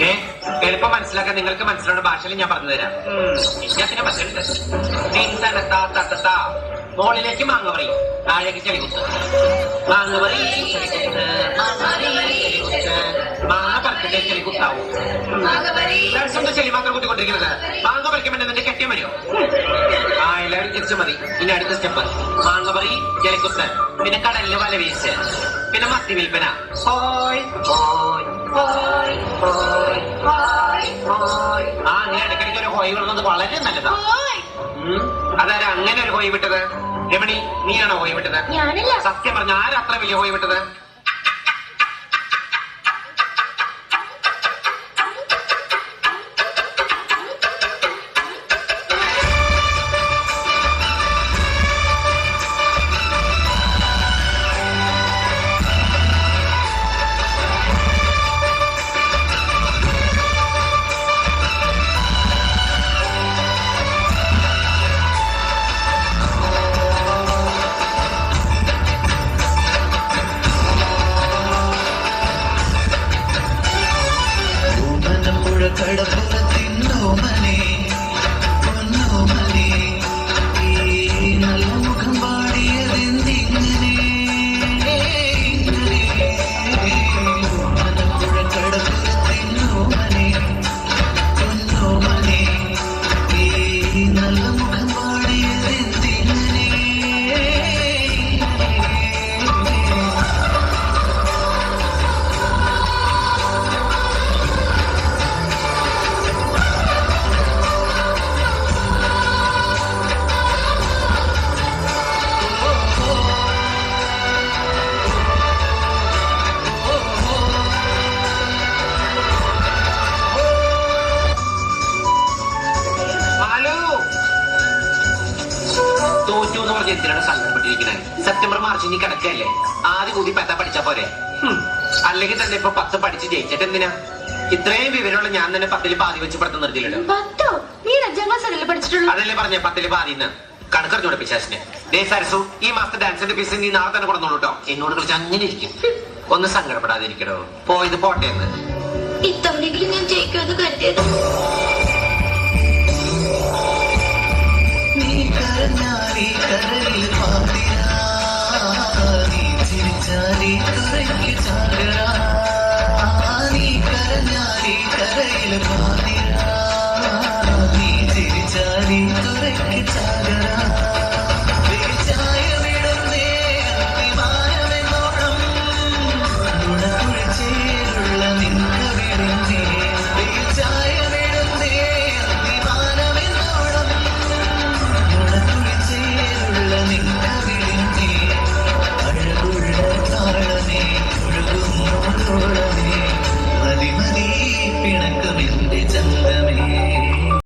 ഏ? എളുപ്പം മനസ്സിലാക്കാൻ നിങ്ങൾക്ക് മനസ്സിലുള്ള ഭാഷയിൽ ഞാൻ പറഞ്ഞു തരാം. ഞാൻ പിന്നെ മനസ്സിലുണ്ട് മോളിലേക്ക് മാങ്ങ പറയും. താഴേക്ക് ചെളികുത്ത് മാങ്ങ പറയും മാങ്ങ പറിക്കട്ടെ ചെളി കുത്താവും. ചെളി മാത്രം കുത്തിക്കൊണ്ടിരിക്കുന്നത്? മാങ്ങ പറിക്കുമ്പോൾ നിന്റെ കെട്ടിയ മതിയോ ആ എല്ലാവരും തിരിച്ചു മതി. ഇനി അടുത്ത സ്റ്റെപ്പ്. മാങ്ങ പറി കുത്ത് പിന്നെ കടലിൽ വല വീശ്. പിന്നെ മത്തി വിൽപ്പന. ഹോയ് ഹോയ്. ഹോയ് ഹോയ് ഹോയ് ഹോയ് ആ നീ ഇടയ്ക്കിടയ്ക്ക് ഒരു ഹോയ് വിടുന്നത് വളരെ നല്ലതാ. ഉം. അതാരാ അങ്ങനെ ഒരു ഹോയ് വിട്ടത്? രമണി നീയാണോ ഹോയ് വിട്ടത്? ഞാനല്ല. സത്യം പറഞ്ഞ ആരാ അത്ര വലിയ ഹോയ് വിട്ടത്? కడపల తిన్నోమనే. തോറ്റു എന്ന് പറഞ്ഞ എന്തിനാണ് സങ്കടപ്പെട്ടിരിക്കുന്നത് സെപ്റ്റംബർ മാർച്ച് ഇനി കിടക്കല്ലേ ആദ്യ കൂതി പെത്ത പഠിച്ച പോരെ. അല്ലെങ്കിൽ തന്നെ ഇപ്പൊ പത്ത് പഠിച്ച് ജയിച്ചിട്ട് എന്തിനാ? ഇത്രയും വിവരമുള്ള ഞാൻ തന്നെ പത്തിൽ പാതി വെച്ച് പഠിത്തം നിർത്തിയില്ലല്ലോ. അതല്ലേ പറഞ്ഞ പത്തിൽ പാതിന്ന്? കണക്കറിഞ്ഞോടെ പിശാസിനെ ഡേ സരസു ഈ മാസത്തെ ഡാൻസിന്റെ പീസ് നീ നാളെ തന്നെ കൊടുത്തോളൂ കേട്ടോ എന്നോട് കുറിച്ച് അങ്ങനെ ഇരിക്കും. ഒന്ന് സങ്കടപ്പെടാതിരിക്കടോ. പോയത് പോട്ടെ എന്ന്. ഇത്തവണയെങ്കിലും ഞാൻ ജയിക്കുമെന്ന് കരുതിയത്. കണ്ണിൽ പാതിരാ നീ ചിരിച്ചാലി